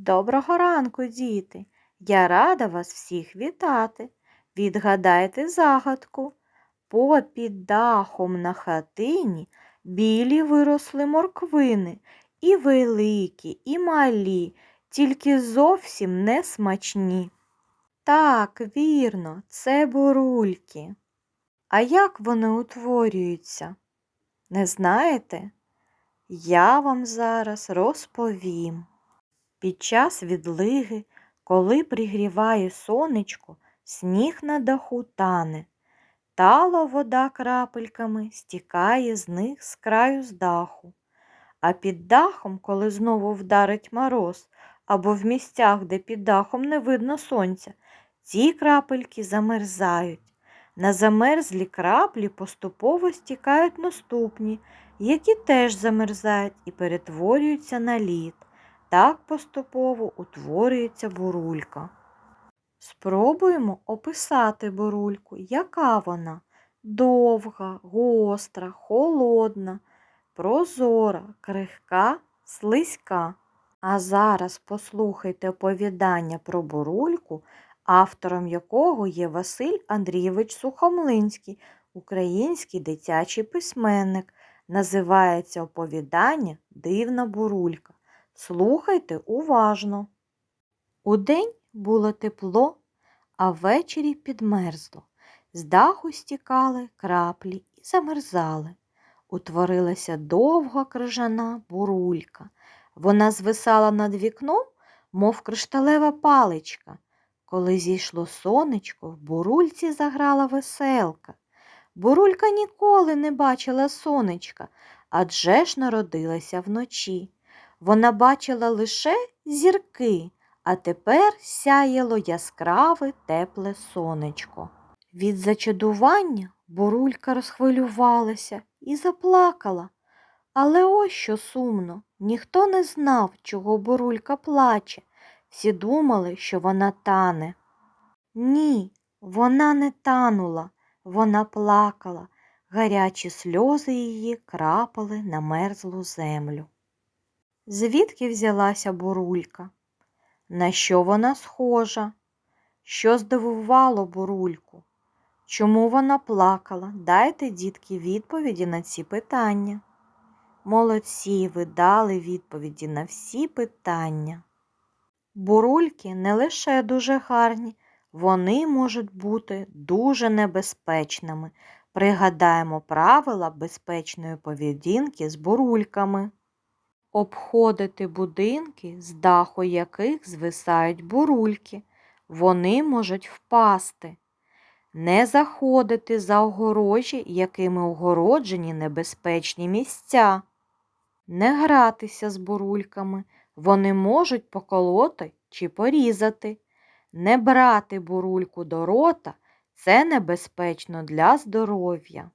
Доброго ранку, діти! Я рада вас всіх вітати. Відгадайте загадку. Попід дахом на хатині білі виросли морквини, і великі, і малі, тільки зовсім не смачні. Так, вірно, це бурульки. А як вони утворюються? Не знаєте? Я вам зараз розповім. Під час відлиги, коли пригріває сонечко, сніг на даху тане. Тало вода крапельками стікає з них з краю з даху. А під дахом, коли знову вдарить мороз, або в місцях, де під дахом не видно сонця, ці крапельки замерзають. На замерзлі краплі поступово стікають наступні, які теж замерзають і перетворюються на лід. Так поступово утворюється бурулька. Спробуємо описати бурульку, яка вона довга, гостра, холодна, прозора, крихка, слизька. А зараз послухайте оповідання про бурульку, автором якого є Василь Андрійович Сухомлинський, український дитячий письменник. Називається оповідання Дивна бурулька. Слухайте уважно. Удень було тепло, а ввечері підмерзло. З даху стікали краплі і замерзали. Утворилася довга крижана бурулька. Вона звисала над вікном, мов кришталева паличка. Коли зійшло сонечко, в бурульці заграла веселка. Бурулька ніколи не бачила сонечка, адже ж народилася вночі. Вона бачила лише зірки, а тепер сяяло яскраве тепле сонечко. Від зачудування бурулька розхвилювалася і заплакала. Але ось що сумно, ніхто не знав, чого бурулька плаче. Всі думали, що вона тане. Ні, вона не танула, вона плакала. Гарячі сльози її крапали на мерзлу землю. Звідки взялася бурулька? На що вона схожа? Що здивувало бурульку? Чому вона плакала? Дайте, дітки, відповіді на ці питання. Молодці, ви дали відповіді на всі питання. Бурульки не лише дуже гарні, вони можуть бути дуже небезпечними. Пригадаємо правила безпечної поведінки з бурульками. Обходити будинки, з даху яких звисають бурульки. Вони можуть впасти. Не заходити за огорожі, якими огороджені небезпечні місця. Не гратися з бурульками, вони можуть поколоти чи порізати. Не брати бурульку до рота це небезпечно для здоров'я.